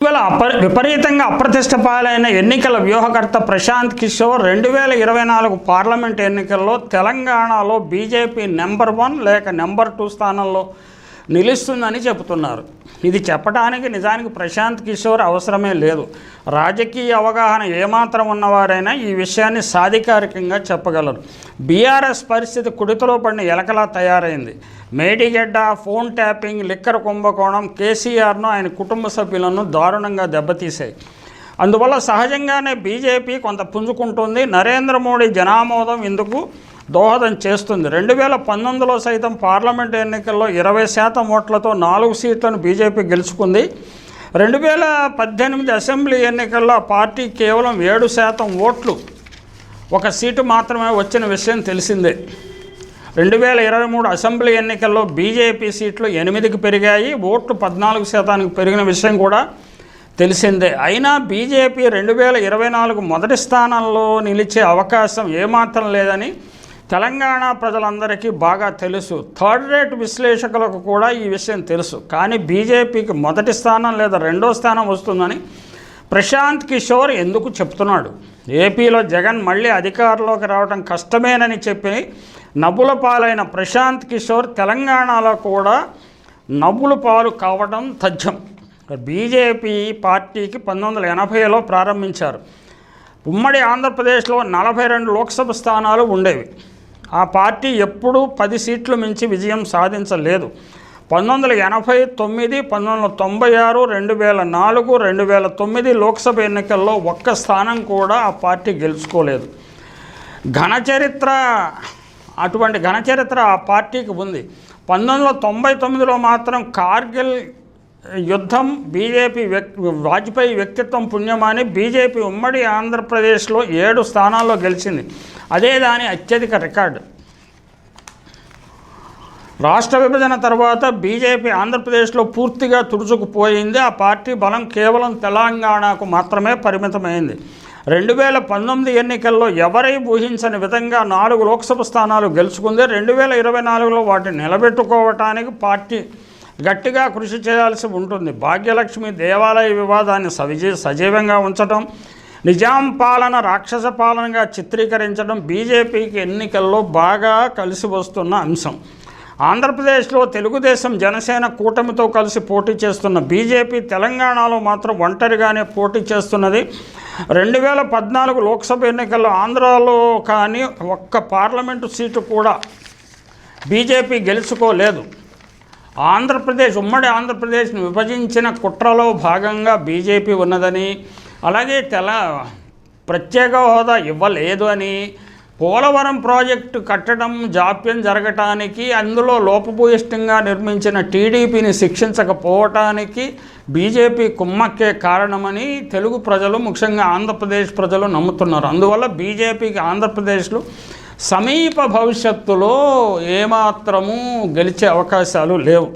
ఇటీవల అపరి విపరీతంగా అప్రతిష్ట పాలైన ఎన్నికల వ్యూహకర్త ప్రశాంత్ కిషోర్ రెండు వేల ఇరవై నాలుగు పార్లమెంట్ ఎన్నికల్లో తెలంగాణలో బీజేపీ నెంబర్ వన్ లేక నెంబర్ టూ స్థానంలో నిలుస్తుందని చెబుతున్నారు. ఇది చెప్పడానికి నిజానికి ప్రశాంత్ కిషోర్ అవసరమే లేదు. రాజకీయ అవగాహన ఏమాత్రం ఉన్నవారైనా ఈ విషయాన్ని సాధికారికంగా చెప్పగలరు. బీఆర్ఎస్ పరిస్థితి కుడితలో పడిన ఎలకలా తయారైంది. మేడిగడ్డ ఫోన్ ట్యాపింగ్ లిక్కర్ కుంభకోణం కేసీఆర్ను ఆయన కుటుంబ సభ్యులను దారుణంగా దెబ్బతీశాయి. అందువల్ల సహజంగానే బీజేపీ కొంత పుంజుకుంటుంది. నరేంద్ర మోడీ జనామోదం ఇందుకు దోహదం చేస్తుంది. రెండు వేల పంతొమ్మిదిలో సైతం పార్లమెంట్ ఎన్నికల్లో ఇరవై శాతం ఓట్లతో నాలుగు సీట్లను బీజేపీ గెలుచుకుంది. రెండు వేల పద్దెనిమిది అసెంబ్లీ ఎన్నికల్లో పార్టీ కేవలం ఏడు శాతం ఓట్లు. ఒక సీటు మాత్రమే వచ్చిన విషయం తెలిసిందే. రెండు వేల ఇరవై మూడు అసెంబ్లీ ఎన్నికల్లో బీజేపీ సీట్లు ఎనిమిదికి పెరిగాయి. ఓట్లు పద్నాలుగు శాతానికి పెరిగిన విషయం కూడా తెలిసిందే. అయినా బీజేపీ రెండు వేల ఇరవై నాలుగు మొదటి స్థానంలో నిలిచే అవకాశం ఏమాత్రం లేదని తెలంగాణ ప్రజలందరికీ బాగా తెలుసు. థర్డ్ రేట్ విశ్లేషకులకు కూడా ఈ విషయం తెలుసు. కానీ బీజేపీకి మొదటి స్థానం లేదా రెండో స్థానం వస్తుందని ప్రశాంత్ కిషోర్ ఎందుకు చెప్తున్నాడు? ఏపీలో జగన్ మళ్ళీ అధికారంలోకి రావడం కష్టమేనని చెప్పి నవ్వుల పాలైన ప్రశాంత్ కిషోర్ తెలంగాణలో కూడా నవ్వుల పాలు కావడం తథ్యం. బీజేపీ పార్టీకి పంతొమ్మిది వందల ఎనభైలో ప్రారంభించారు. ఉమ్మడి ఆంధ్రప్రదేశ్లో నలభై రెండు లోక్సభ స్థానాలు ఉండేవి. ఆ పార్టీ ఎప్పుడూ పది సీట్లు మించి విజయం సాధించలేదు. పంతొమ్మిది వందల ఎనభై తొమ్మిది పంతొమ్మిది వందల తొంభై ఆరు రెండు వేల నాలుగు రెండు వేల తొమ్మిది లోక్సభ ఎన్నికల్లో ఒక్క స్థానం కూడా ఆ పార్టీ గెలుచుకోలేదు. ఘనచరిత్ర అటువంటి ఘనచరిత్ర ఆ పార్టీకి ఉంది. పంతొమ్మిది వందల తొంభై తొమ్మిదిలో మాత్రం కార్గిల్ యుద్ధం బీజేపీ వ్యక్ వాజ్పేయి వ్యక్తిత్వం పుణ్యమాని బీజేపీ ఉమ్మడి ఆంధ్రప్రదేశ్లో ఏడు స్థానాల్లో గెలిచింది. అదే దాని అత్యధిక రికార్డు. రాష్ట్ర విభజన తర్వాత బీజేపీ ఆంధ్రప్రదేశ్లో పూర్తిగా తుడుచుకుపోయింది. ఆ పార్టీ బలం కేవలం తెలంగాణకు మాత్రమే పరిమితమైంది. రెండు వేల పంతొమ్మిది ఎన్నికల్లో ఎవరై ఊహించని విధంగా నాలుగు లోక్సభ స్థానాలు గెలుచుకుంది. రెండు వేల ఇరవై నాలుగులో వాటిని నిలబెట్టుకోవటానికి పార్టీ గట్టిగా కృషి చేయాల్సి ఉంటుంది. భాగ్యలక్ష్మి దేవాలయ వివాదాన్ని సవిజీ సజీవంగా ఉంచడం నిజాం పాలన రాక్షస పాలనగా చిత్రీకరించడం బీజేపీకి ఎన్నికల్లో బాగా కలిసి వస్తున్న అంశం. ఆంధ్రప్రదేశ్లో తెలుగుదేశం జనసేన కూటమితో కలిసి పోటీ చేస్తున్న బీజేపీ తెలంగాణలో మాత్రం ఒంటరిగానే పోటీ చేస్తున్నది. రెండు వేల పద్నాలుగు లోక్సభ ఎన్నికల్లో ఆంధ్రాలో కానీ ఒక్క పార్లమెంటు సీటు కూడా బీజేపీ గెలుచుకోలేదు. ఆంధ్రప్రదేశ్ ఉమ్మడి ఆంధ్రప్రదేశ్ను విభజించిన కుట్రలో భాగంగా బీజేపీ ఉన్నదని అలాగే తెల ప్రత్యేక హోదా ఇవ్వలేదు అని పోలవరం ప్రాజెక్టు కట్టడం జాప్యం జరగటానికి అందులో లోపభూయిష్టంగా నిర్మించిన టీడీపీని శిక్షించకపోవటానికి బీజేపీ కుమ్మక్కే కారణమని తెలుగు ప్రజలు ముఖ్యంగా ఆంధ్రప్రదేశ్ ప్రజలు నమ్ముతున్నారు. అందువల్ల బీజేపీకి ఆంధ్రప్రదేశ్లో సమీప భవిష్యత్తులో ఏమాత్రము గెలిచే అవకాశాలు లేవు.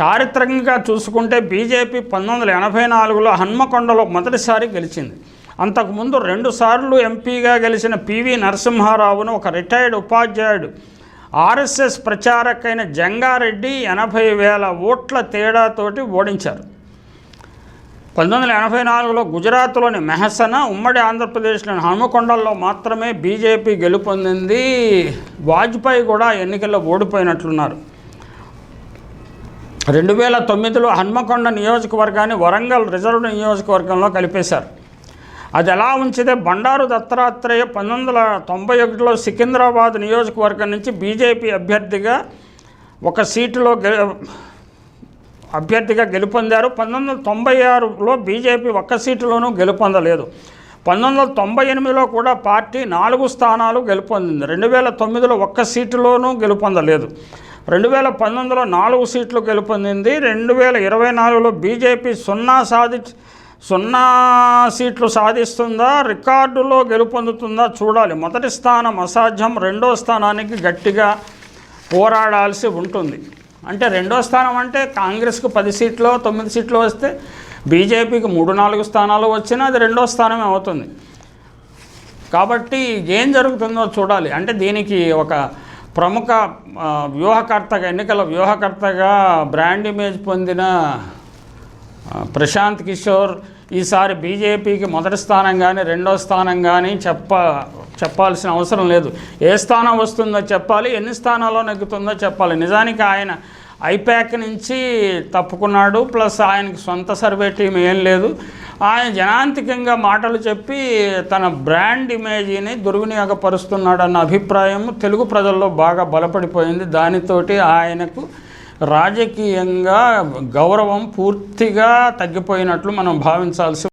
చారిత్రకంగా చూసుకుంటే బీజేపీ పంతొమ్మిది వందల ఎనభై నాలుగులో హన్మకొండలో మొదటిసారి గెలిచింది. అంతకుముందు రెండుసార్లు ఎంపీగా గెలిచిన పివి నరసింహారావును ఒక రిటైర్డ్ ఉపాధ్యాయుడు ఆర్ఎస్ఎస్ ప్రచారకైన జంగారెడ్డి ఎనభై వేల ఓట్ల తేడాతోటి ఓడించారు. పంతొమ్మిది వందల ఎనభై నాలుగులో గుజరాత్లోని మెహసన ఉమ్మడి ఆంధ్రప్రదేశ్లోని హనుమకొండల్లో మాత్రమే బీజేపీ గెలుపొందింది. వాజ్పేయి కూడా ఎన్నికల్లో ఓడిపోయినట్లున్నారు. రెండు వేల తొమ్మిదిలో హన్మకొండ నియోజకవర్గాన్ని వరంగల్ రిజర్వ్ నియోజకవర్గంలో కలిపేశారు. అది ఎలా ఉంచితే బండారు దత్తాత్రేయ పంతొమ్మిది వందల తొంభై ఒకటిలో సికింద్రాబాద్ నియోజకవర్గం నుంచి బీజేపీ అభ్యర్థిగా ఒక సీటులో గె అభ్యర్థిగా గెలుపొందారు. పంతొమ్మిది వందల తొంభై ఆరులో బీజేపీ ఒక్క సీటులోనూ గెలుపొందలేదు. పంతొమ్మిది వందల తొంభై ఎనిమిదిలో కూడా పార్టీ నాలుగు స్థానాలు గెలుపొందింది. రెండు వేల తొమ్మిదిలో ఒక్క సీటులోనూ గెలుపొందలేదు. రెండు వేల పంతొమ్మిదిలో నాలుగు సీట్లు గెలుపొందింది. రెండు వేల ఇరవై నాలుగులో బీజేపీ సున్నా సాధి సున్నా సీట్లు సాధిస్తుందా? రికార్డులో గెలుపొందుతుందా? చూడాలి. మొదటి స్థానం అసాధ్యం. రెండో స్థానానికి గట్టిగా పోరాడాల్సి ఉంటుంది. అంటే రెండో స్థానం అంటే కాంగ్రెస్కు పది సీట్లు తొమ్మిది సీట్లు వస్తే బీజేపీకి మూడు నాలుగు స్థానాలు వచ్చినా అది రెండో స్థానమే అవుతుంది. కాబట్టి ఏం జరుగుతుందో చూడాలి. అంటే దీనికి ఒక ప్రముఖ వ్యూహకర్తగా ఎన్నికల వ్యూహకర్తగా బ్రాండ్ ఇమేజ్ పొందిన ప్రశాంత్ కిషోర్ ఈసారి బీజేపీకి మొదటి స్థానం కానీ రెండో స్థానం కానీ చెప్ప చెప్పాల్సిన అవసరం లేదు. ఏ స్థానం వస్తుందో చెప్పాలి ఎన్ని స్థానాల్లో నెగ్గుతుందో చెప్పాలి. నిజానికి ఆయన ఐప్యాక్ నుంచి తప్పుకున్నాడు ప్లస్ ఆయనకి సొంత సర్వే టీం ఏం లేదు. ఆయన జనాంతికంగా మాటలు చెప్పి తన బ్రాండ్ ఇమేజీని దుర్వినియోగపరుస్తున్నాడు అన్న అభిప్రాయం తెలుగు ప్రజల్లో బాగా బలపడిపోయింది. దానితోటి ఆయనకు రాజకీయంగా గౌరవం పూర్తిగా తగ్గిపోయినట్లు మనం భావించాల్సి